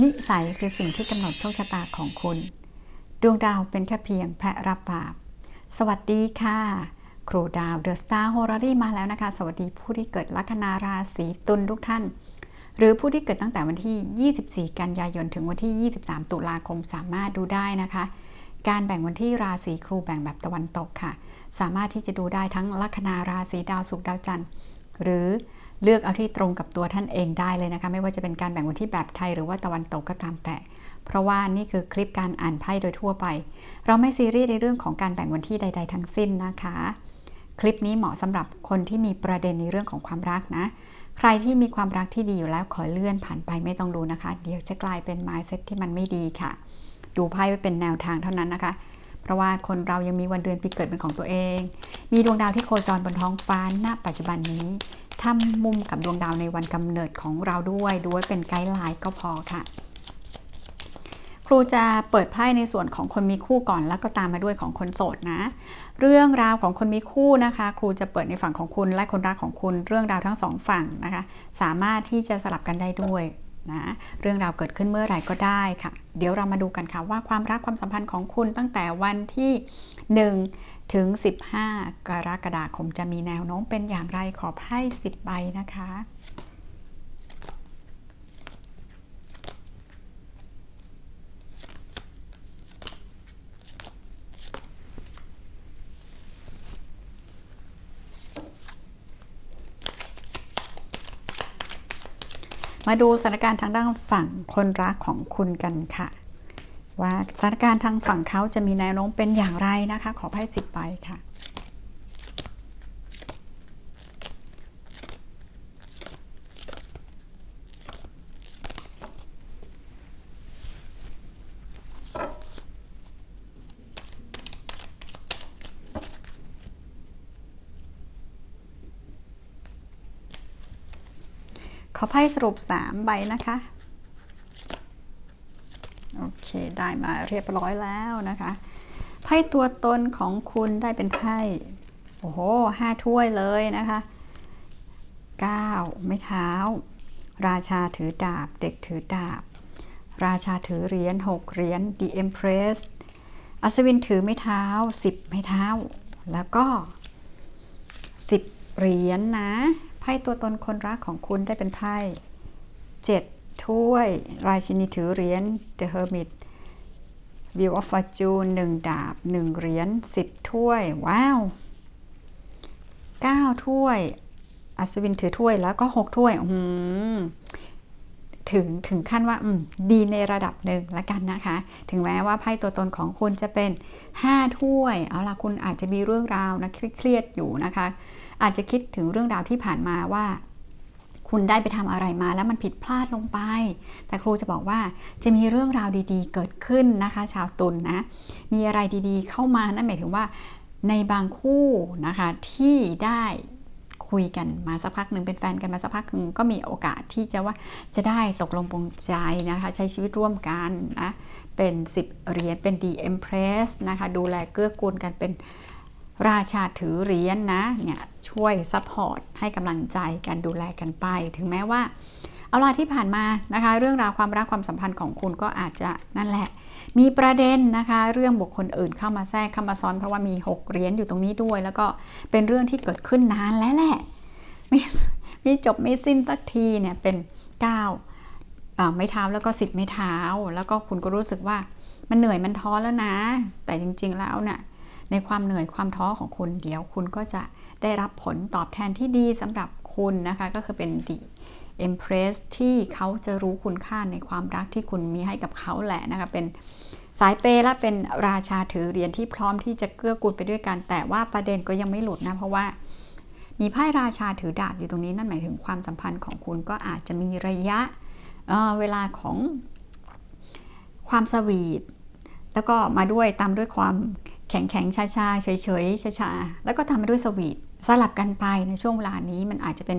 นิสัยคือสิ่งที่กำหนดโชคชะตาของคุณ ดวงดาวเป็นแค่เพียงแพะรับบาป สวัสดีค่ะ ครูดาวเดอะสตาร์โฮรารี่มาแล้วนะคะ สวัสดีผู้ที่เกิดลัคนาราศีตุลทุกท่าน หรือผู้ที่เกิดตั้งแต่วันที่ 24 กันยายนถึงวันที่ 23 ตุลาคมสามารถดูได้นะคะ การแบ่งวันที่ราศีครูแบ่งแบบตะวันตกค่ะ สามารถที่จะดูได้ทั้งลัคนาราศีดาวศุกร์ดาวจันทร์ หรือ เลือกเอาที่ตรงกับตัวท่านเองได้เลยนะคะ ไม่ว่าจะเป็นการแบ่งวันที่แบบไทยหรือว่าตะวันตกก็ตามแต่ เพราะว่านี่คือคลิปการอ่านไพ่โดยทั่วไป เราไม่ซีเรียสในเรื่องของการแบ่งวันที่ใด ๆ ทั้งสิ้นนะคะ คลิปนี้เหมาะสำหรับคนที่มีประเด็นในเรื่องของความรักนะ ใครที่มีความรักที่ดีอยู่แล้วขอเลื่อนผ่านไปไม่ต้องดูนะคะ เดี๋ยวจะกลายเป็น mindset ที่มันไม่ดีค่ะ ดูไพ่ไว้เป็นแนวทางเท่านั้นนะคะเพราะว่าคนเรายังมีวันเดือนปีเกิดเป็นของตัวเอง มีดวงดาวที่โคจรบนท้องฟ้าณปัจจุบันนี้ ทำมุมกับดวงดาวในวันกำเนิดของเราด้วยดูไว้เป็นไกด์ไลน์ก็พอค่ะ ครูจะเปิดไพ่ในส่วนของคนมีคู่ก่อนแล้วก็ตามมาด้วยของคนโสดนะ เรื่องราวของคนมีคู่นะคะ ครูจะเปิดในฝั่งของคุณและคนรักของคุณ เรื่องราวทั้งสองฝั่งนะคะ สามารถที่จะสลับกันได้ด้วยนะเรื่องราวเกิดขึ้นเมื่อไหร่ก็ได้ค่ะ เดี๋ยวเรามาดูกันค่ะว่าความรักความสัมพันธ์ของคุณตั้งแต่วันที่ 1 ถึง 15 กรกฎาคมจะมีแนวโน้มเป็นอย่างไรขอไพ่10 ใบนะคะ มาดูสถานการณ์ทางด้านฝั่งคนรักของคุณกันค่ะ ว่าสถานการณ์ทางฝั่งเขาจะมีแนวโน้มเป็นอย่างไรนะคะ ขอไพ่สิบใบค่ะ ขอไพ่สรุป 3 ใบนะคะ เคได้มาเรียบร้อยแล้วนะคะไพ่ตัวตนของคุณได้เป็นไพ่โอ้โหห้าถ้วยเลยนะคะ9ไม่เท้า ราชาถือดาบ เด็กถือดาบ ราชาถือเหรียญ6เหรียญ The Empress อัศวินถือไม่เท้า10ไม่เท้า แล้วก็10เหรียญนนะไพ่ตัวตนคนรักของคุณได้เป็นไพ่เจ็ดถ้วย ราชินีถือเหรียญ The Hermit View of Fortune หนึ่งดาบหนึ่งเหรียญสิบถ้วย ว้าวเก้าถ้วย อัศวินถือถ้วยแล้วก็หกถ้วยอืมถึงถึงขั้นว่าดีในระดับหนึ่งละกันนะคะ ถึงแม้ว่าไพ่ตัวตนของคุณจะเป็น 5 ถ้วย เอาล่ะคุณอาจจะมีเรื่องราวนะเครียดอยู่นะคะ อาจจะคิดถึงเรื่องราวที่ผ่านมาว่า คุณได้ไปทำอะไรมาแล้วมันผิดพลาดลงไป แต่ครูจะบอกว่าจะมีเรื่องราวดีๆ เกิดขึ้นนะคะ ชาวตุลนนะ มีอะไรดีๆ เข้ามานั่นหมายถึงว่าในบางคู่นะคะที่ได้คุยกันมาสักพักหนึ่งเป็นแฟนกันมาสักพักหนึ่งก็มีโอกาสที่จะว่าจะได้ตกลงปรงใจนะคะ ใช้ชีวิตร่วมกันนะเป็น 10 เหรียญเป็น The Empress นะคะ ดูแลเกื้อกูลกันเป็น ราชาถือเหรียญนนะเนี่ยช่วยซัพพอร์ตให้กำลังใจกันดูแลกันไป ถึงแม้ว่า เอาล่ะที่ผ่านมานะคะ เรื่องราวความรักความสัมพันธ์ของคุณก็อาจจะนั่นแหละ มีประเด็นนะคะ เรื่องบุคคลอื่นเข้ามาแทรกเข้ามาซ้อนเพราะว่ามี 6เหรียญอยู่ตรงนี้ด้วย แล้วก็เป็นเรื่องที่เกิดขึ้นนานแล้วแหละไม่ไม่จบไม่สิ้นสักทีเนี่ยเป็น9ไม่เท้าแล้วก็10ไม่เท้า แล้วก็คุณก็รู้สึกว่ามันเหนื่อยมันท้อแล้วนะ แต่จริง ๆแล้วเนี่ย ในความเหนื่อยความท้อของคุณเดี๋ยวคุณก็จะได้รับผลตอบแทนที่ดีสำหรับคุณนะคะ ก็คือเป็นดี Empress ที่เขาจะรู้คุณค่าในความรักที่คุณมีให้กับเขาแหละนะคะ เป็นสายเปและเป็นราชาถือเหรียญที่พร้อมที่จะเกื้อกูลไปด้วยกัน แต่ว่าประเด็นก็ยังไม่หลุดนะเพราะว่ามีไพ่ราชาถือดาบอยู่ตรงนี้นั่นหมายถึงความสัมพันธ์ของคุณก็อาจจะมีระยะเเวลาของความสวีทแล้วก็มาด้วยตามด้วยความ แข็งแข็งชาชาเฉยเฉยชาชาแล้วก็ทำมาด้วยสวีทสลับกันไปในช่วงเวลานี้มันอาจจะเป็น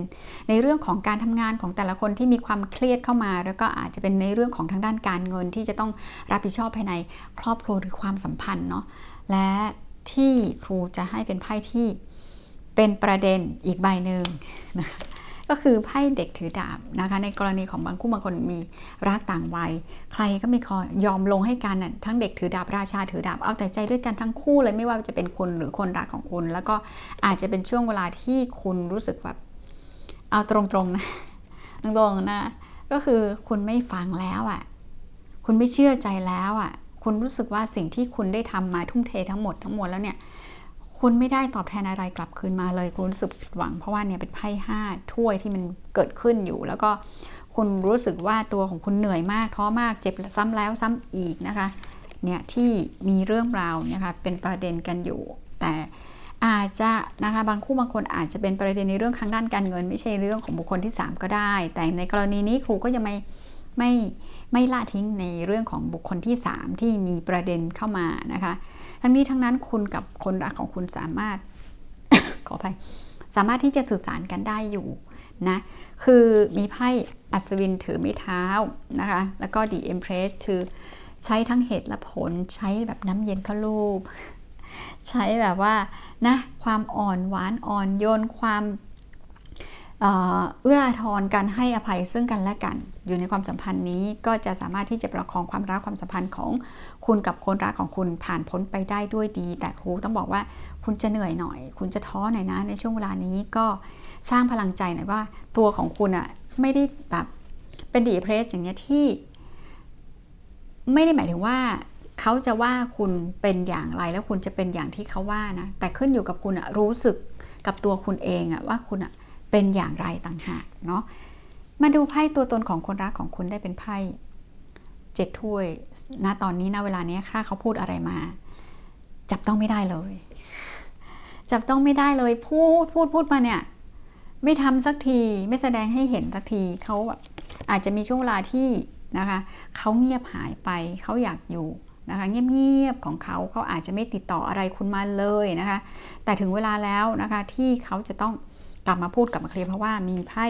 ในเรื่องของการทำงานของแต่ละคนที่มีความเครียดเข้ามา แล้วก็อาจจะเป็นในเรื่องของทางด้านการเงินที่จะต้องรับผิดชอบภายในครอบครัวหรือความสัมพันธ์เนาะและที่ครูจะให้เป็นไพ่ที่เป็นประเด็นอีกใบหนึ่งนะคะ ก็คือไพ่เด็กถือดาบนะคะในกรณีของบางคู่บางคนมีรักต่างวัย ใครก็ไม่คอยยอมลงให้กันน่ะทั้งเด็กถือดาบราชาถือดาบเอาแต่ใจด้วยกันทั้งคู่เลยไม่ว่าจะเป็นคุณหรือคนรักของคุณ แล้วก็อาจจะเป็นช่วงเวลาที่คุณรู้สึกแบบเอาตรงๆนะตรงๆนะก็คือคุณไม่ฟังแล้วอะ่ะคุณไม่เชื่อใจแล้วอะ่ะคุณรู้สึกว่าสิ่งที่คุณได้ทำมาทุ่มเททั้งหมดทั้งมวลแล้วเนี่ย คุณไม่ได้ตอบแทนอะไรกลับคืนมาเลย คุณรู้สึกผิดหวัง เพราะว่าเนี่ยเป็นไพ่ห้าถ้วยที่มันเกิดขึ้นอยู่ แล้วก็คุณรู้สึกว่าตัวของคุณเหนื่อยมากท้อมากเจ็บซ้ำแล้วซ้ำอีกนะคะเนี่ยที่มีเรื่องราวนี่ยค่ะเป็นประเด็นกันอยู่ แต่อาจจะนะคะบางคู่บางคนอาจจะเป็นประเด็นในเรื่องทางด้านการเงิน ไม่ใช่เรื่องของบุคคลที่ 3 ก็ได้ แต่ในกรณีนี้ครูก็ยังไม่ไม่ไม่ละทิ้งในเรื่องของบุคคลที่ 3 ที่มีประเด็นเข้ามานะคะ ทั้งนี้ทั้งนั้นคุณกับคนรักของคุณสามารถ ขออภัย สามารถที่จะสื่อสารกันได้อยู่นะ คือมีไพ่อัศวินถือไม้เท้านะคะ แล้วก็ดีเอ็มเพรสคือใช้ทั้งเหตุและผล ใช้แบบน้ำเย็นเข้าลูก ใช้แบบว่านะความอ่อนหวานอ่อนโยนความ เอื้อทอนการให้อภัยซึ่งกันและกัน อยู่ในความสัมพันธ์นี้ก็จะสามารถที่จะประคองความรักความสัมพันธ์ของคุณกับคนรักของคุณผ่านพ้นไปได้ด้วยดี แต่ครูต้องบอกว่าคุณจะเหนื่อยหน่อย คุณจะท้อหน่อยนะในช่วงเวลานี้ก็สร้างพลังใจหน่อยว่า ตัวของคุณอะไม่ได้แบบเป็นดีเพรสอย่างเงี้ยที่ไม่ได้หมายถึงว่าเขาจะว่าคุณเป็นอย่างไรแล้วคุณจะเป็นอย่างที่เขาว่านะแต่ขึ้นอยู่กับคุณอะรู้สึกกับตัวคุณเองอะว่าคุณอะ เป็นอย่างไรต่างหากเนาะมาดูไพ่ตัวตนของคนรักของคุณได้เป็นไพ่เจ็ดถ้วยณตอนนี้ณเวลานี้ค่าเขาพูดอะไรมา จับต้องไม่ได้เลย จับต้องไม่ได้เลยพูดพูดพูดมาเนี่ย ไม่ทำสักทีไม่แสดงให้เห็นสักทีเขาอาจจะมีช่วงเวลาที่นะคะเขาเงียบหายไปเขาอยากอยู่นะคะเงียบๆของเขาเขาอาจจะไม่ติดต่ออะไรคุณมาเลยนะคะ แต่ถึงเวลาแล้วนะคะที่เขาจะต้อง กลับมาพูดกลับมาเคลียร์เพราะว่ามีไพ่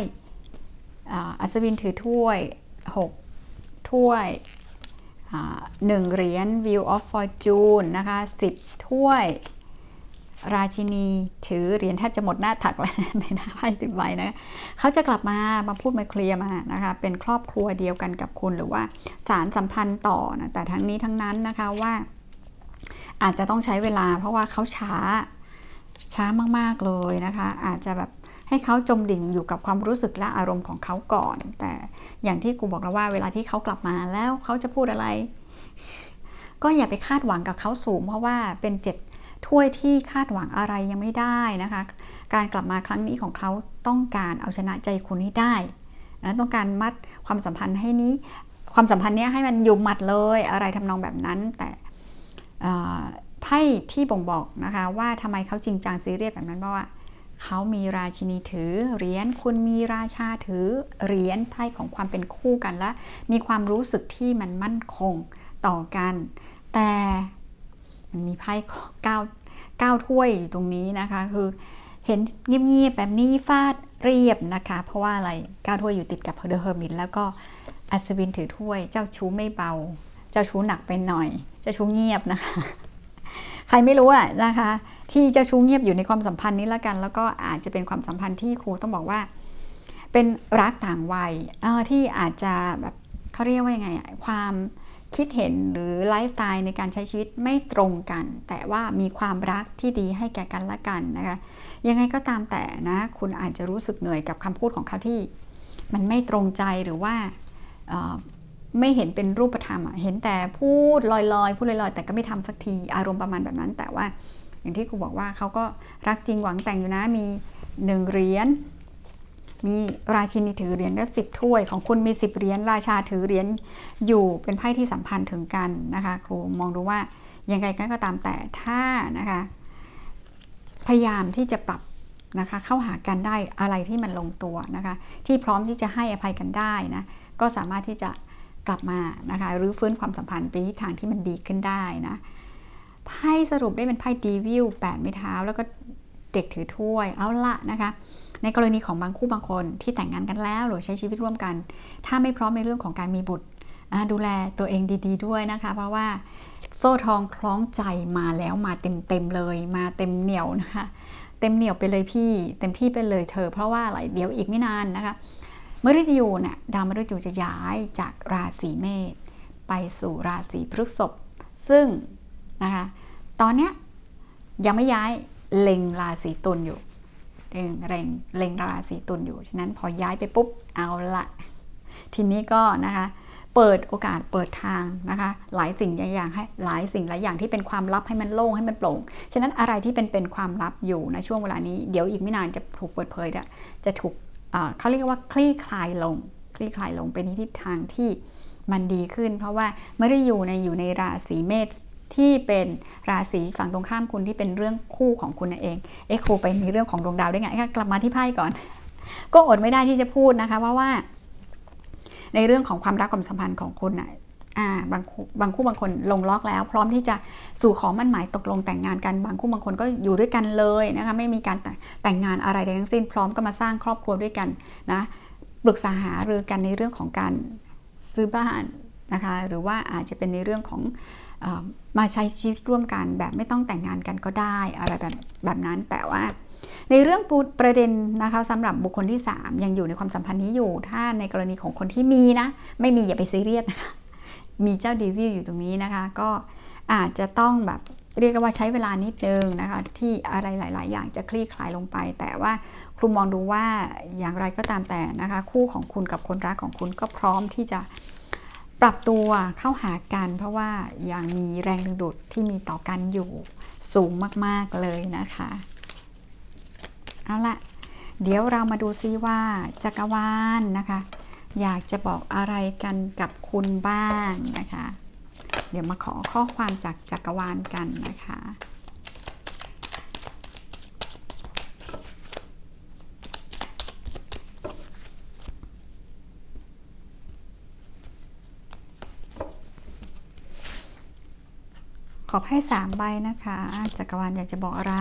อัศวินถือถ้วย 6 ถ้วยหนึ่งเหรียญ View of Fortune นะคะ10ถ้วย ราชินีถือเหรียญแทบจะหมดหน้าถักแล้วในหน้าไพ่ติดใบนะเขาจะกลับมามาพูดมาเคลียร์มานะคะเป็นครอบครัวเดียวกันกับคุณหรือว่าสารสัมพันธ์ต่อนะแต่ทั้งนี้ทั้งนั้นนะคะว่าอาจจะต้องใช้เวลาเพราะว่าเขาช้าช้ามาก ๆ เลยนะคะ อาจจะแบบ ให้เขาจมดิ่งอยู่กับความรู้สึกและอารมณ์ของเขาก่อน แต่อย่างที่กูบอกแล้วว่าเวลาที่เขากลับมาแล้วเขาจะพูดอะไร ก็อย่าไปคาดหวังกับเขาสูง เพราะว่าเป็นเจ็ดถ้วยที่คาดหวังอะไรยังไม่ได้นะคะ การกลับมาครั้งนี้ของเขาต้องการเอาชนะใจคุณให้ได้นะต้องการมัดความสัมพันธ์ให้นี้ ความสัมพันธ์นี้ให้มันอยู่มัดเลยอะไรทำนองแบบนั้น แต่ไพ่ที่บ่งบอกนะคะว่าทำไมเขาจริงจังซีเรียสแบบนั้นเพราะว่า เขามีราชินีถือเหรียญคุณมีราชาถือเหรียญไพ่ของความเป็นคู่กันและ มีความรู้สึกที่มันมั่นคงต่อกัน แต่มันมีไพ่เก้าเก้าถ้วยอยู่ตรงนี้นะคะ คือเห็นเงียบๆแบบนี้ฟาดเรียบนะคะ เพราะว่าอะไรเก้าถ้วยอยู่ติดกับเดอร์เฮอร์มินแล้วก็อัศวินถือถ้วย เจ้าชู้ไม่เบา เจ้าชู้หนักไปหน่อย เจ้าชู้เงียบนะคะ ใครไม่รู้อะนะคะ ที่จะชู้เงียบอยู่ในความสัมพันธ์นี้ละกัน แล้วก็อาจจะเป็นความสัมพันธ์ที่ครูต้องบอกว่า เป็นรักต่างวัยที่อาจจะแบบเขาเรียกว่ายังไงความคิดเห็นหรือไลฟ์สไตล์ในการใช้ชีวิตไม่ตรงกัน แต่ว่ามีความรักที่ดีให้แก่กันและกันนะคะยังไงก็ตามแต่นะคุณอาจจะรู้สึกเหนื่อยกับคำพูดของเขาที่ มันไม่ตรงใจหรือว่าไม่เห็นเป็นรูปธรรมเห็นแต่พูดลอยๆพูดลอยๆ แต่ก็ไม่ทำสักทีอารมณ์ประมาณแบบนั้น แต่ว่า อย่างที่ครูบอกว่าเขาก็รักจริงหวังแต่งอยู่นะ มีหนึ่งเหรียญ มีราชินีถือเหรียญและสิบถ้วย ของคุณมีสิบเหรียญ ราชาถือเหรียญอยู่เป็นไพ่ที่สัมพันธ์ถึงกันนะคะครูมองดูว่ายังไงก็ตามแต่ถ้านะคะพยายามที่จะปรับนะคะเข้าหากันได้อะไรที่มันลงตัวนะคะที่พร้อมที่จะให้อภัยกันได้นะก็สามารถที่จะกลับมานะคะหรือฟื้นความสัมพันธ์ไปทิศทางที่มันดีขึ้นได้นะ ไพ่สรุปได้เป็นไพ่ดีวิวแปดไม้เท้า แล้วก็เด็กถือถ้วย เอาละนะคะ ในกรณีของบางคู่บางคนที่แต่งงานกันแล้วหรือใช้ชีวิตร่วมกัน ถ้าไม่พร้อมในเรื่องของการมีบุตรดูแลตัวเองดี ๆด้วยนะคะ เพราะว่าโซ่ทองคล้องใจมาแล้วมาเต็มๆเลยมาเต็มเหนียวนะคะ เต็มเหนียวไปเลยพี่ เต็มที่ไปเลยเธอ เพราะว่าอะไรเดี๋ยวอีกไม่นานนะคะมฤตยูเนี่ยดาวมฤตยูจะย้ายจากราศีเมษไปสู่ราศีพฤษภซึ่ง นะคะ ตอนเนี้ยยังไม่ย้ายเล็งราศีตุลอยู่เล็งเล็งเล็งราศีตุลอยู่ ฉะนั้นพอย้ายไปปุ๊บเอาละทีนี้ก็นะคะเปิดโอกาสเปิดทางนะคะหลายสิ่งหลายอย่างให้หลายสิ่งหลายอย่างที่เป็นความลับให้มันโล่งให้มันโปร่ง ฉะนั้นอะไรที่เป็นเป็นความลับอยู่ในช่วงเวลานี้เดี๋ยวอีกไม่นานจะถูกเปิดเผยจะถูกเขาเรียกว่าคลี่คลายลง คลี่คลายลงเป็นทิศทางที่มันดีขึ้น เพราะว่าไม่ได้อยู่ในอยู่ในราศีเมษ ที่เป็นราศีฝั่งตรงข้ามคุณที่เป็นเรื่องคู่ของคุณนั่นเองเอ๊ะครูไปมีเรื่องของดวงดาวได้ไงกลับมาที่ไพ่ก่อน ก็อดไม่ได้ที่จะพูดนะคะเพราะว่า ในเรื่องของความรักความสัมพันธ์ของคุณนะอ่าบางคู่บางคู่บางคนลงล็อกแล้ว พร้อมที่จะสู่ขอมั่นหมายตกลงแต่งงานกันบางคู่บางคนก็อยู่ด้วยกันเลยนะคะไม่มีการแต่งงานอะไรใดทั้งสิ้น พร้อมก็มาสร้างครอบครัวด้วยกันนะปรึกษาหารือกันในเรื่องของการซื้อบ้านนะคะหรือว่าอาจจะเป็นในเรื่องของ มาใช้ชีวิตร่วมกันแบบไม่ต้องแต่งงานกันก็ได้อะไรแบบแบบนั้นแต่ว่าในเรื่องประเด็นนะคะสำหรับบุคคลที่ 3 ยังอยู่ในความสัมพันธ์นี้อยู่ ถ้าในกรณีของคนที่มีนะ ไม่มีอย่าไปซีเรียสนะคะมีเจ้าดีวิวอยู่ตรงนี้นะคะ ก็อาจจะต้องแบบเรียกว่าใช้เวลานิดนึงนะคะ ที่อะไรหลาย ๆ อย่างจะคลี่คลายลงไป แต่ว่าครูมองดูว่าอย่างไรก็ตามแต่นะคะ คู่ของคุณกับคนรักของคุณก็พร้อมที่จะ ปรับตัวเข้าหากัน เพราะว่ายังมีแรงดึงดูดที่มีต่อกันอยู่สูงมากๆเลยนะคะ เอาละเดี๋ยวเรามาดูซิว่าจักรวาลนนะคะ อยากจะบอกอะไรกันกับคุณบ้างนะคะ เดี๋ยวมาขอข้อความจากจักรวาลกันนะคะ อให้สามใบนะคะ จักรวาลอยากจะบอกอะไร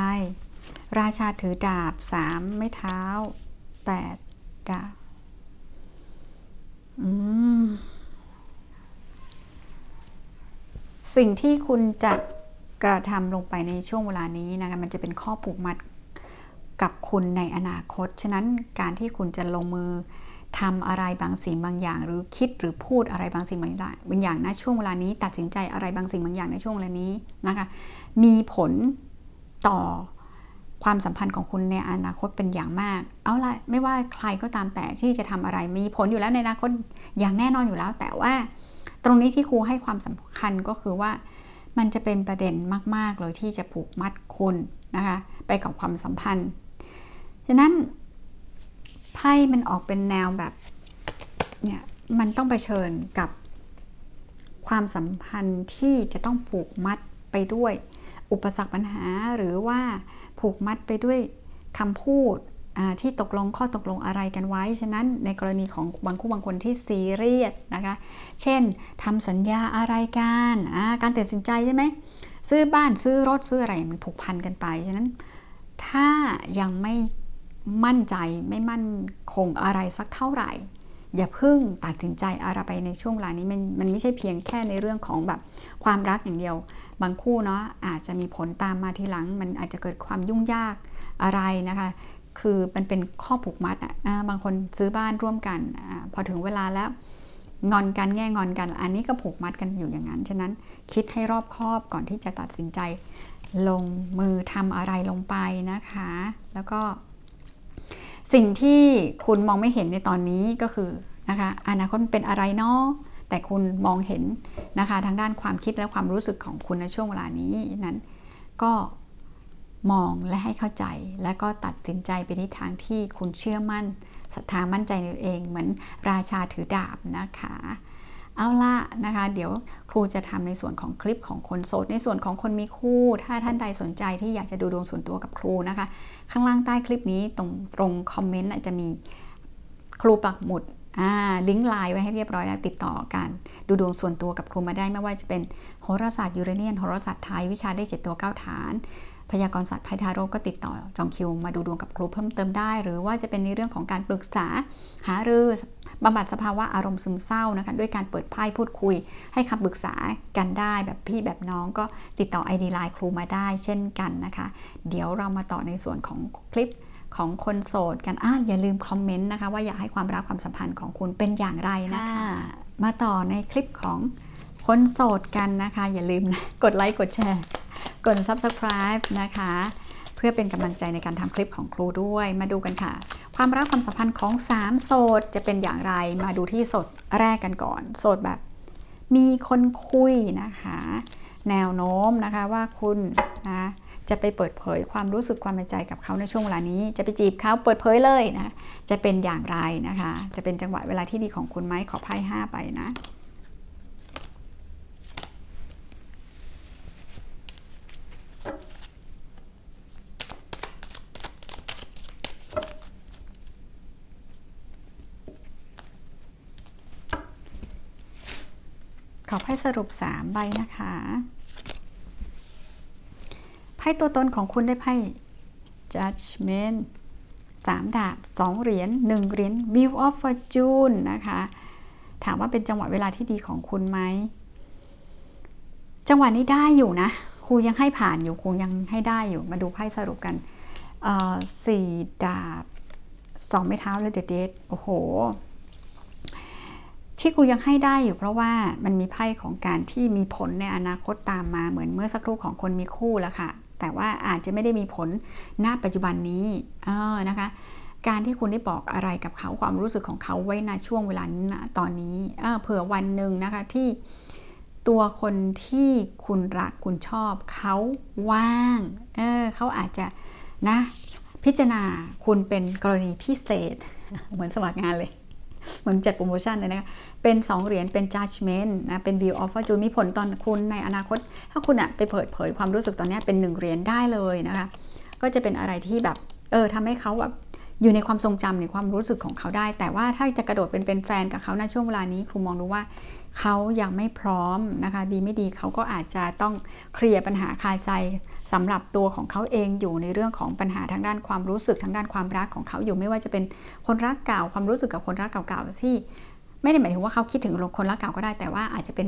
ราชาถือดาบสามไม่เท้าแปดดาบสิ่งที่คุณจะกระทำลงไปในช่วงเวลานี้นะคะมันจะเป็นข้อผูกมัดกับคุณในอนาคต ฉะนั้นการที่คุณจะลงมือ ทำอะไรบางสิ่งบางอย่าง หรือคิดหรือพูดอะไรบางสิ่งบางอย่างบางอย่างนะช่วงเวลานี้ ตัดสินใจอะไรบางสิ่งบางอย่างในช่วงเวลานี้นะคะมีผลต่อความสัมพันธ์ของคุณในอนาคตเป็นอย่างมาก เอาละไม่ว่าใครก็ตามแต่ที่จะทำอะไร มีผลอยู่แล้วในอนาคตอย่างแน่นอนอยู่แล้ว แต่ว่าตรงนี้ที่ครูให้ความสำคัญก็คือว่า มันจะเป็นประเด็นมาก ๆ เลยที่จะผูกมัดคุณนะคะ ไปกับความสัมพันธ์ ฉะนั้น ไพ่มันออกเป็นแนวแบบเนี่ยมันต้องไปเชิญกับความสัมพันธ์ที่จะต้องผูกมัดไปด้วย อุปสรรคปัญหาหรือว่าผูกมัดไปด้วยคำพูดที่ตกลงข้อตกลงอะไรกันไว้ ฉะนั้นในกรณีของบางคู่บางคนที่ซีเรียสนะคะ เช่นทำสัญญาอะไรกันการตัดสินใจใช่ไหมซื้อบ้านซื้อรถซื้ออะไรมันผูกพันกันไป ฉะนั้นถ้ายังไม่ มั่นใจไม่มั่นคงอะไรสักเท่าไหร่ อย่าพึ่งตัดสินใจอะไรไปในช่วงเวลานี้มันมันไม่ใช่เพียงแค่ในเรื่องของแบบความรักอย่างเดียว บางคู่เนาะอาจจะมีผลตามมาทีหลัง มันอาจจะเกิดความยุ่งยากอะไรนะคะคือมันเป็นข้อผูกมัดอะบางคนซื้อบ้านร่วมกันอพอถึงเวลาแล้วงอนกันแง่งอนกัน อันนี้ก็ผูกมัดกันอยู่อย่างนั้น ฉะนั้นคิดให้รอบคอบก่อนที่จะตัดสินใจ ลงมือทำอะไรลงไปนะคะ แล้วก็ สิ่งที่คุณมองไม่เห็นในตอนนี้ก็คือนะคะอนาคตเป็นอะไรเนาะแต่คุณมองเห็นนะคะทางด้านความคิดและความรู้สึกของคุณในช่วงเวลานี้นั้น ก็มองและให้เข้าใจ และก็ตัดสินใจไปในทางที่คุณเชื่อมั่นศรัทธามั่นใจในตัวเอง เหมือนราชาถือดาบนะคะ เอาละนะคะ เดี๋ยวครูจะทำในส่วนของคลิปของคนโสด ในส่วนของคนมีคู่ ถ้าท่านใดสนใจที่อยากจะดูดวงส่วนตัวกับครูนะคะ ข้างล่างใต้คลิปนี้ตรงตรงคอมเมนต์จะมีครูปักหมุดลิงก์ไลน์ไว้ให้เรียบร้อยแล้วติดต่อกัน ดูดวงส่วนตัวกับครูมาได้ไม่ว่าจะเป็นโหราศาสตร์ยูเรเนียนโหราศาสตร์ไทยวิชาได้เจ็ดตัวเก้าฐาน พยากรณ์ศาสตร์ไพ่ทาโร่ก็ติดต่อจองคิวมาดูดวงกับครูเพิ่มเติมได้ หรือว่าจะเป็นในเรื่องของการปรึกษาหารือบำบัดสภาวะอารมณ์ซึมเศร้านะคะด้วยการเปิดไพ่พูดคุย ให้คำปรึกษากันได้แบบพี่แบบน้องก็ติดต่อ ID ไลน์ครูมาได้เช่นกันนะคะ เดี๋ยวเรามาต่อในส่วนของคลิปของคนโสดกันอ่าอย่าลืมคอมเมนต์นะคะ ว่าอยากให้ความรักความสัมพันธ์ของคุณเป็นอย่างไรนะคะ มาต่อในคลิปของคนโสดกันนะคะ อย่าลืมนะกดไลค์กดแชร์ กด subscribe นะคะ เพื่อเป็นกำลังใจในการทำคลิปของครูด้วยมาดูกันค่ะ ความรักความสัมพันธ์ของ3โสดจะเป็นอย่างไรมาดูที่โสดแรกกันก่อน โสดแบบ มีคนคุยนะคะ แนวโน้มนะคะว่าคุณนะจะไปเปิดเผยความรู้สึกความในใจกับเขาในช่วงเวลานี้ จะไปจีบเขาเปิดเผยเลยนะ จะเป็นอย่างไรนะคะ จะเป็นจังหวะเวลาที่ดีของคุณไหมขอไพ่ห้าไปนะ อไพ่สรุป 3 ใบนะคะไพ่ตัวตนของคุณได้ไพ่ judgment 3 ดาบ 2 เหรียญ1เหรียญ view of fortune นะคะ ถามว่าเป็นจังหวะเวลาที่ดีของคุณไหม จังหวะนี้ได้อยู่นะครูยังให้ผ่านอยู่ครูยังให้ได้อยู่ มาดูไพ่สรุปกันสี่ดาบสองไม้เท้าและเดดเดดโอ้โห ที่ครูยังให้ได้อยู่เพราะว่ามันมีไพ่ของการที่มีผลในอนาคตตามมาเหมือนเมื่อสักครู่ของคนมีคู่แล้วค่ะ แต่ว่าอาจจะไม่ได้มีผลณปัจจุบันนี้เออนะคะ การที่คุณได้บอกอะไรกับเขาความรู้สึกของเขาไว้ในช่วงเวลานี้ตอนนี้เเผื่อวันหนึ่งนะคะที่ตัวคนที่คุณรักคุณชอบเขาว่างเออเขาอาจจะนะพิจารณาคุณเป็นกรณีพิเศษ เหมือนสมัครงานเลย เหมือนจัดโปรโมชั่นเลยนะคะเป็น 2 เหรียญเป็น judgment นะ เป็น view of fortune มีผลตอนคุณในอนาคต ถ้าคุณอะไปเปิดเผยความรู้สึกตอนนี้เป็น 1 เหรียญได้เลยนะคะ ก็จะเป็นอะไรที่แบบ เออทำให้เขาแบบ อยู่ในความทรงจำในความรู้สึกของเขาได้ แต่ว่าถ้าจะกระโดดเป็นเป็นแฟนกับเขาในช่วงเวลานี้ครูมองดูว่าเขายังไม่พร้อมนะคะ ดีไม่ดีเขาก็อาจจะต้องเคลียร์ปัญหาคาใจสำหรับตัวของเขาเองอยู่ในเรื่องของปัญหาทางด้านความรู้สึกทางด้านความรักของเขาอยู่ไม่ว่าจะเป็นคนรักเก่าความรู้สึกกับคนรักเก่าๆที่ ไม่ได้หมายถึงว่าเขาคิดถึงคนรักเก่าก็ได้ แต่ว่าอาจจะเป็น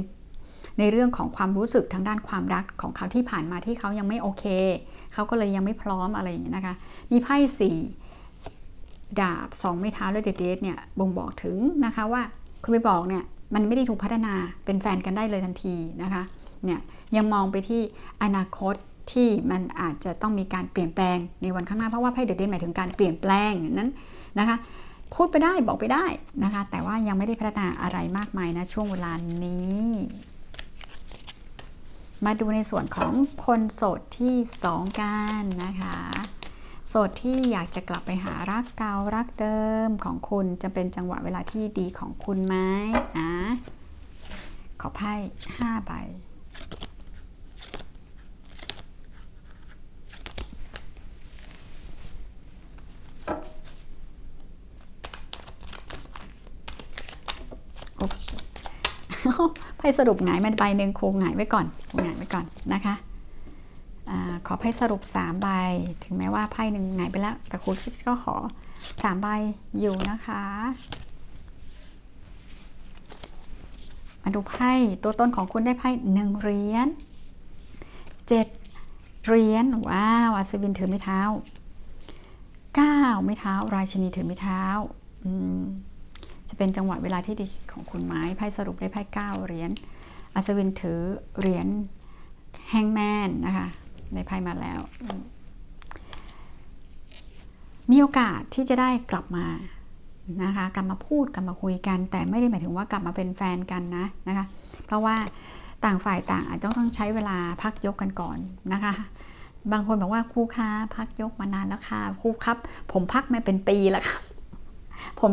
ในเรื่องของความรู้สึกทางด้านความรักของเขาที่ผ่านมาที่เขายังไม่โอเค เขาก็เลยยังไม่พร้อมอะไรอย่างนี้นะคะ มีไพ่สี่ ดาบสองไม้เท้าและเดดเนี่ยบ่งบอกถึงนะคะว่าคุณไปบอกเนี่ยมันไม่ได้ถูกพัฒนาเป็นแฟนกันได้เลยทันทีนะคะเนี่ยยังมองไปที่อนาคตที่มันอาจจะต้องมีการเปลี่ยนแปลงในวันข้างหน้าเพราะว่าไพ่เดดเดหมายถึงการเปลี่ยนแปลงนั้นนะคะพูดไปได้บอกไปได้นะคะ แต่ว่ายังไม่ได้พัฒนาอะไรมากมายนะช่วงเวลานี้ มาดูในส่วนของคนโสดที่สองกันนะคะ โสดที่อยากจะกลับไปหารักเก่ารักเดิมของคุณจะเป็นจังหวะเวลาที่ดีของคุณไหมอะขอไพ่ห้าใบไพ่สรุปหงายมันใบหนึ่งครูหงายไว้ก่อนครูหงายไว้ก่อนนะคะ ขอไพ่สรุป3ใบ ถึงแม้ว่าไพ่หนึ่งหายไปแล้ว แต่ครูชิปก็ขอ3ใบอยู่นะคะ มาดูไพ่ตัวต้นของคุณได้ไพ่หนึ่งเหรียญเจ็ดเหรียญว้าวอัศวินถือไม้เท้าเก้าไม้เท้า ราชินีถือไม้เท้าจะเป็นจังหวะเวลาที่ดีของคุณไม้ไพ่สรุปได้ไพ่เก้าเหรียญอัศวินถือเหรียญแฮงแมนนะคะ ในไพ่มาแล้ว มีโอกาสที่จะได้กลับมานะคะกลับมาพูดกลับมาคุยกัน แต่ไม่ได้หมายถึงว่ากลับมาเป็นแฟนกันนะนะคะเพราะว่าต่างฝ่ายต่างอาจจะต้องใช้เวลาพักยกกันก่อนนะคะ บางคนบอกว่าครูคะพักยกมานานแล้วค่ะครูครับ ผมพักมาเป็นปีแล้วครับผม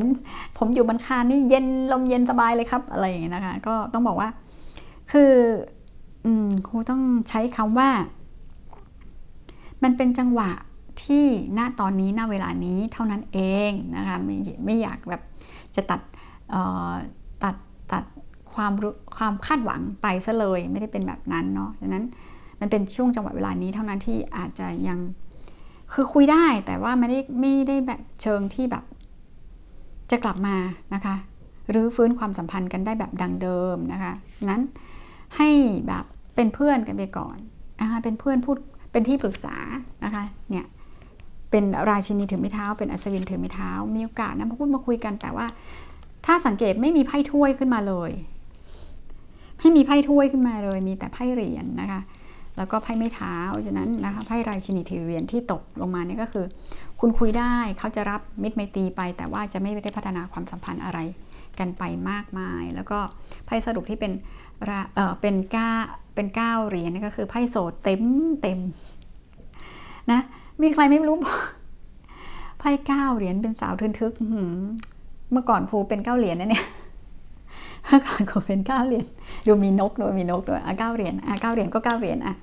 ผมอยู่บนคานนี่เย็นลมเย็นสบายเลยครับอะไรอย่างเงี้ยนะคะ ก็ต้องบอกว่า คือครูต้องใช้คำว่า มันเป็นจังหวะที่ณตอนนี้ณเวลานี้เท่านั้นเองนะคะไม่ไม่อยากแบบจะตัดตัดตัดความความคาดหวังไปซะเลยไม่ได้เป็นแบบนั้นเนาะดังนั้นมันเป็นช่วงจังหวะเวลานี้เท่านั้นที่อาจจะยังคือคุยได้แต่ว่าไม่ได้ไม่ได้แบบเชิงที่แบบ จะกลับมานะคะหรือฟื้นความสัมพันธ์กันได้แบบดังเดิมนะคะฉะนั้นให้แบบเป็นเพื่อนกันไปก่อนนะคะเป็นเพื่อนพูด เป็นที่ปรึกษานะคะเนี่ยเป็นราชินีถือไม้เท้า เป็นอัศวินถือไม้เท้า มีโอกาสนะมาพูดมาคุยกันแต่ว่า ถ้าสังเกตไม่มีไพ่ถ้วยขึ้นมาเลยไม่มีไพ่ถ้วยขึ้นมาเลย มีแต่ไพ่เหรียญนนะคะแล้วก็ไพ่ไม้เท้าฉะนั้นนะคะไพ่ราชินีถือเหรียญที่ตกลงมานี่ก็คือ คุณคุยได้เขาจะรับมิตรไมตรีไป แต่ว่าจะไม่ได้พัฒนาความสัมพันธ์อะไรกันไปมากมาย แล้วก็ไพ่สรุปที่เป็นเออเป็นก้า เป็นเก้าเหรียญก็คือไพ่โสดเต็มเต็มนะมีใครไม่รู้ไพ่เก้าเหรียญเป็นสาวทึนทึกเมื่อก่อนครูเป็นเก้าเหรียญนะเนี่ยเมื่อก่อนครูเป็นเก้าเหรียญดูมีนกด้วยมีนกด้วยอะเก้าเหรียญอะเก้าเหรียญก็เก้าเหรียญอะ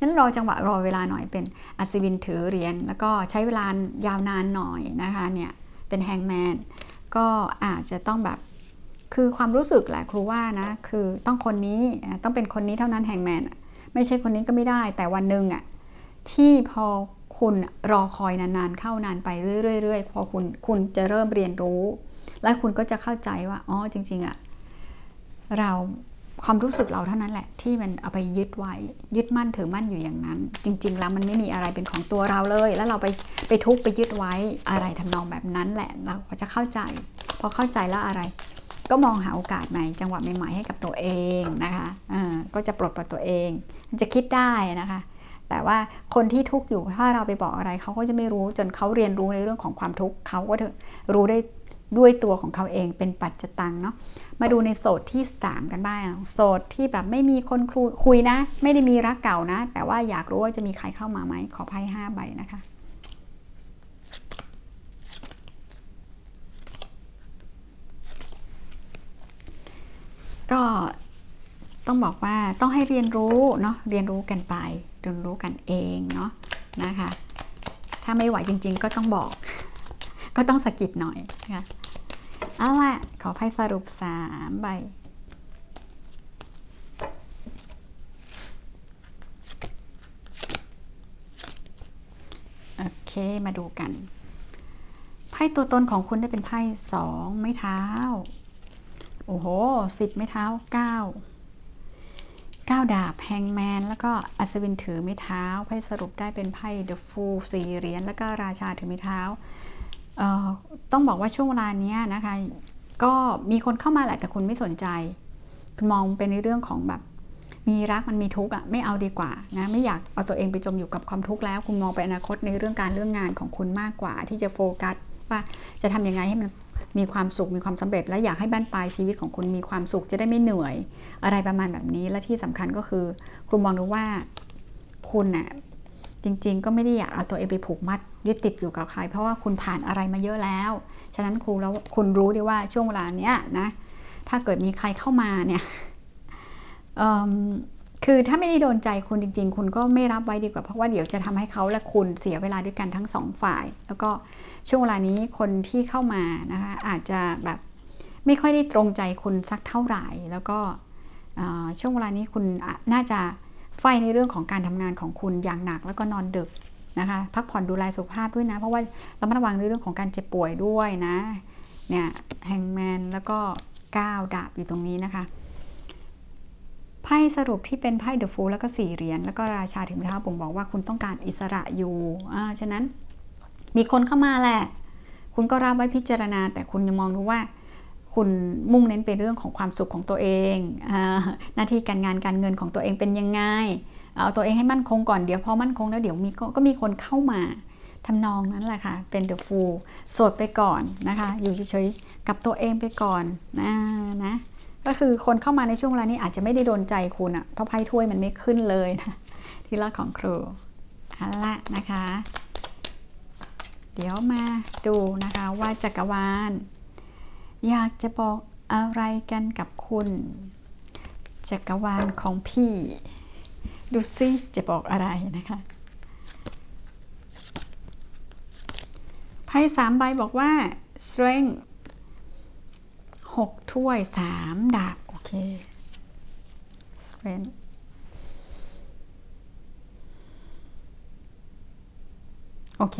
นั้นรอจังหวะรอเวลาหน่อยเป็นอัศวินถือเหรียญแล้วก็ใช้เวลายาวนานหน่อยนะคะเนี่ยเป็นแฮงแมนก็อาจจะต้องแบบ คือความรู้สึกแหละครูว่านะ คือต้องคนนี้ต้องเป็นคนนี้เท่านั้นแฮงแมนไม่ใช่คนนี้ก็ไม่ได้ แต่วันหนึ่งอะที่พอคุณรอคอยนานๆ เข้านานไปเรื่อยๆพอคุณคุณจะเริ่มเรียนรู้ และคุณก็จะเข้าใจว่าอ๋อจริง ๆอะเราความรู้สึกเราเท่านั้นแหละ ที่มันเอาไปยึดไว้ยึดมั่นถือมั่นอยู่อย่างนั้น จริง ๆ แล้วมันไม่มีอะไรเป็นของตัวเราเลย แล้วเราไปไปทุกไปยึดไว้อะไรทำนองแบบนั้นแหละเราก็จะเข้าใจ พอเข้าใจแล้วอะไร ก็มองหาโอกาสใหม่จังหวะใหม่ๆให้กับตัวเองนะคะอ่าก็จะปลดปล่อยตัวเองจะคิดได้นะคะ แต่ว่าคนที่ทุกข์อยู่ถ้าเราไปบอกอะไรเขาก็จะไม่รู้จนเขาเรียนรู้ในเรื่องของความทุกข์เขาก็จะรู้ได้ด้วยตัวของเขาเองเป็นปัจจตังเนาะมาดูในโสดที่ 3 กันบ้างโสดที่แบบไม่มีคนคุยนะ ไม่ได้มีรักเก่านะ แต่ว่าอยากรู้ว่าจะมีใครเข้ามาไหมขอไพ่ห้าใบนะคะ ก็ต้องบอกว่าต้องให้เรียนรู้เนาะเรียนรู้กันไปเรียนรู้กันเองเนาะนะคะ ถ้าไม่ไหวจริง ๆ ก็ต้องบอก ก็ต้องสะกิดหน่อยนะคะเอาละขอไพ่สรุป3ใบโอเคมาดูกันไพ่ตัวตนของคุณได้เป็นไพ่สองไม้เท้า โอ้โหสิบไม้เท้าเก้า9ดาบแฮงแมน แล้วก็อัศวินถือไม้เท้าไพ่สรุปได้เป็นไพ่เดอะฟูลสี่เหรียญแล้วก็ราชาถือไม้เท้าต้องบอกว่าช่วงเวลานี้นะคะ ก็มีคนเข้ามาแหละแต่คุณไม่สนใจ คุณมองเป็นในเรื่องของแบบมีรักมันมีทุกข์อะไม่เอาดีกว่านะไม่อยากเอาตัวเองไปจมอยู่กับความทุกข์แล้ว คุณมองไปอนาคตในเรื่องการเรื่องงานของคุณมากกว่า ที่จะโฟกัสว่าจะทำยังไงให้มัน มีความสุขมีความสำเร็จ และอยากให้บ้านปลายชีวิตของคุณมีความสุขจะได้ไม่เหนื่อย อะไรประมาณแบบนี้และที่สำคัญก็คือครูมองดูว่าคุณน่ะจริง ๆ ก็ไม่ได้อยากเอาตัวเองไปผูกมัดยึดติดอยู่กับใคร เพราะว่าคุณผ่านอะไรมาเยอะแล้ว ฉะนั้นครูแล้วคุณรู้ได้ว่าช่วงเวลาเนี้ยนะถ้าเกิดมีใครเข้ามาเนี่ย คือถ้าไม่ได้โดนใจคุณจริง ๆ คุณก็ไม่รับไว้ดีกว่าเพราะว่าเดี๋ยวจะทำให้เขาและคุณเสียเวลาด้วยกันทั้งสองฝ่าย แล้วก็ช่วงเวลานี้คนที่เข้ามานะคะอาจจะแบบไม่ค่อยได้ตรงใจคุณสักเท่าไหร่ แล้วก็ช่วงเวลานี้คุณน่าจะไฟในเรื่องของการทำงานของคุณอย่างหนักแล้วก็นอนดึกนะคะพักผ่อนดูแลสุขภาพด้วยนะ เพราะว่าเรามาระวังในเรื่องของการเจ็บป่วยด้วยนะเนี่ยแฮงแมนแล้วก็ก้าวดาบอยู่ตรงนี้นะคะ ไพ่สรุปที่เป็นไพ่เดอะฟูลแล้วก็สี่เหรียญแล้วก็ราชาถึงเท้าบ่งบอกว่าคุณต้องการอิสระอยู่อ่าฉะนั้นมีคนเข้ามาแหละ คุณก็รับไว้พิจารณา แต่คุณยังมองดูว่า คุณมุ่งเน้นเป็นเรื่องของความสุขของตัวเองอหน้าที่การงานการเงินของตัวเองเป็นยังไงเอาตัวเองให้มั่นคงก่อนเดี๋ยวพอมั่นคงแล้วเดี๋ยวมีก็มีคนเข้ามาทำนองนั้นแหละค่ะ เป็นเดอะฟูลสดไปก่อนนะคะ อยู่เฉยๆกับตัวเองไปก่อนนะนะ ก็คือคนเข้ามาในช่วงเวลานี้อาจจะไม่ได้โดนใจคุณอะเพราะไพ่ถ้วยมันไม่ขึ้นเลยนะที่ละของครูเอาละนะคะ เดี๋ยวมาดูนะคะว่าจักรวาล อยากจะบอกอะไรกันกับคุณ จักรวาลของพี่ ดูซิจะบอกอะไรนะคะไพ่สามใบบอกว่า strength 6 ถ้วย 3 ดาบ โอเค strength โอเค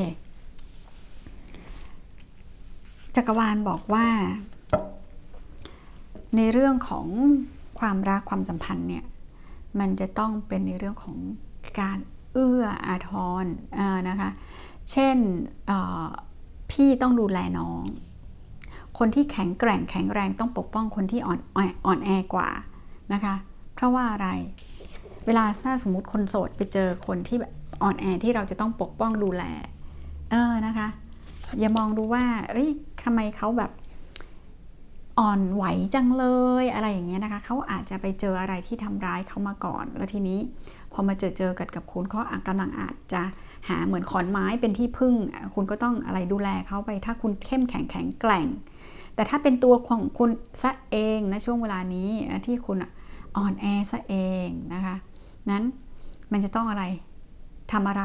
จักรวาลบอกว่า ในเรื่องของความรักความสัมพันธ์เนี่ย มันจะต้องเป็นในเรื่องของการเอื้ออาทรนะคะ เช่นพี่ต้องดูแลน้อง คนที่แข็งแกร่งแข็งแรงต้องปกป้องคนที่อ่อนอ่อนแอกว่านะคะ เพราะว่าอะไร เวลาถ้าสมมติคนโสดไปเจอคนที่แบบอ่อนแอที่เราจะต้องปกป้องดูแล เออนะคะ อย่ามองดูว่า เอ้ยทำไมเขาแบบอ่อนไหวจังเลยอะไรอย่างเงี้ยนะคะเขาอาจจะไปเจออะไรที่ทำร้ายเขามาก่อน แล้วทีนี้พอมาเจอเจอกันกับคุณเขากำลังอาจจะหาเหมือนขอนไม้เป็นที่พึ่ง คุณก็ต้องอะไรดูแลเขาไปถ้าคุณเข้มแข็งแข็งแกร่ง แต่ถ้าเป็นตัวของคุณซะเองนะช่วงเวลานี้ที่คุณอ่อนแอซะเองนะคะ นั้นมันจะต้องอะไรทำอะไร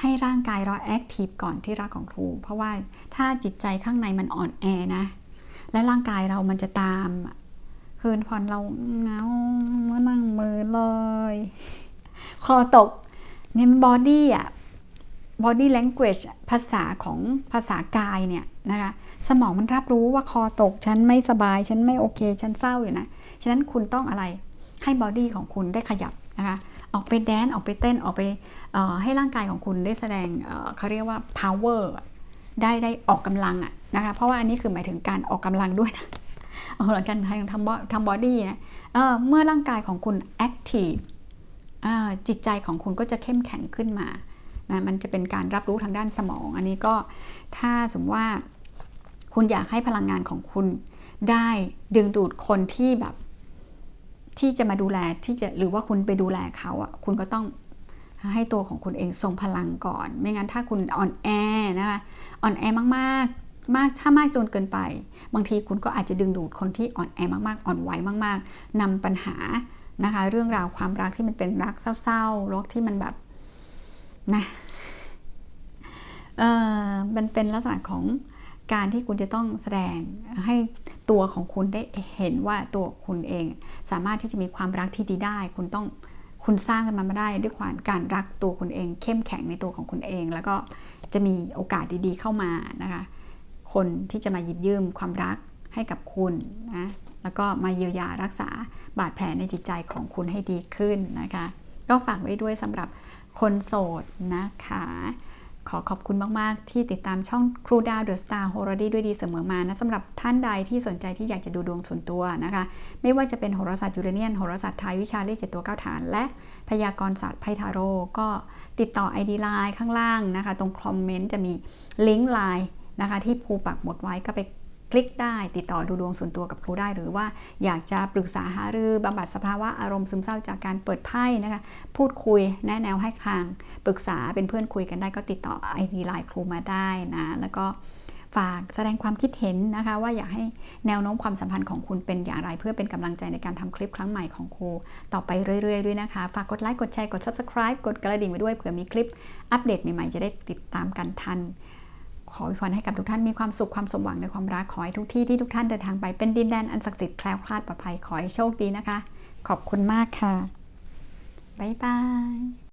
ให้ร่างกายเราแอคทีฟก่อนที่รักของครู เพราะว่าถ้าจิตใจข้างในมันอ่อนแอนะ และร่างกายเรามันจะตามคืนผ่อนเราเงามานั่งมือเลยคอตกเนี่ยบอดี้อะ body language ภาษาของภาษากายเนี่ยนะคะ สมองมันรับรู้ว่าคอตก ฉันไม่สบาย ฉันไม่โอเค ฉันเศร้าอยู่นะ ฉะนั้นคุณต้องอะไรให้บอดี้ของคุณได้ขยับนะคะ ออกไปแดนออกไปเต้นออกไปให้ร่างกายของคุณได้แสดงเขาเรียกว่า power ได้ได้ออกกำลังอะนะคะ เพราะว่าอันนี้คือหมายถึงการออกกำลังด้วยนะออกกำลังการทำทำบอดี้นะเเมื่อร่างกายของคุณ active จิตใจของคุณก็จะเข้มแข็งขึ้นมานะมันจะเป็นการรับรู้ทางด้านสมอง อันนี้ก็ถ้าสมมติว่า คุณอยากให้พลังงานของคุณ ได้ดึงดูดคนที่แบบ ที่จะมาดูแลที่จะหรือว่าคุณไปดูแลเขาอะคุณก็ต้องให้ตัวของคุณเองทรงพลังก่อน ไม่งั้นถ้าคุณอ่อนแอนะคะอ่อนแอมากๆ มากถ้ามากจนเกินไป บางทีคุณก็อาจจะดึงดูดคนที่อ่อนแอมากๆ อ่อนไหวมาก ๆนำปัญหานะคะ เรื่องราวความรักที่มันเป็นรักเศร้าๆรักที่มันแบบนะเออมันเป็นลักษณะของ การที่คุณจะต้องแสดงให้ตัวของคุณได้เห็นว่าตัวคุณเอง สามารถที่จะมีความรักที่ดีได้ คุณต้องคุณสร้างกันมาไม่ได้ด้วยความการรักตัวคุณเอง เข้มแข็งในตัวของคุณเอง แล้วก็จะมีโอกาสดีๆเข้ามานะคะ คนที่จะมาหยิบยืมความรักให้กับคุณนะแล้วก็มาเยียวยารักษาบาดแผลในจิตใจของคุณให้ดีขึ้นนะคะ ก็ฝากไว้ด้วยสำหรับคนโสดนะคะ ขอขอบคุณมาก ๆ ที่ติดตามช่องครูดาวเดอะสตาร์โฮรดีด้วยดีเสมอมานะสำหรับท่านใดที่สนใจที่อยากจะดูดวงส่วนตัวนะคะ ไม่ว่าจะเป็นโหราศาสตร์ยูเรเนียนโหราศาสตร์ไทยวิชาเลขเจ็ดตัวเก้าฐาน และพยากรศาสตร์ไพทาโร่ก็ติดต่อ ID ไลน์ข้างล่างนะคะ ตรงคอมเมนต์จะมีลิงก์ไลน์นะคะที่ภูปักหมดไว้ก็ไป ลิกได้ติดต่อดูดวงส่วนตัวกับครูได้ หรือว่าอยากจะปรึกษาหารือบำบัดสภาวะอารมณ์ซึมเศร้าจากการเปิดไพ่นะคะพูดคุยแนะแนวให้ทางปรึกษาเป็นเพื่อนคุยกันได้ก็ติดต่อไอดีไลน์ครูมาได้นะแล้วก็ฝากแสดงความคิดเห็นนะคะ ว่าอยากให้แนวโน้มความสัมพันธ์ของคุณเป็นอย่างไร เพื่อเป็นกำลังใจในการทำคลิปครั้งใหม่ของครู ต่อไปเรื่อยๆด้วยนะคะ ฝากกดไลค์กดแชร์กด subscribe กดกระดิ่งไว้ด้วยเผื่อมีคลิปอัปเดตใหม่ๆจะได้ติดตามกันทัน ขออวยพรให้กับทุกท่านมีความสุขความสมหวังในความรักขอให้ทุกที่ที่ทุกท่านเดินทางไปเป็นดินแดนอันศักดิ์สิทธิ์แคล้วคลาดปลอดภัยขอให้โชคดีนะคะ ขอบคุณมากค่ะบ๊ายบาย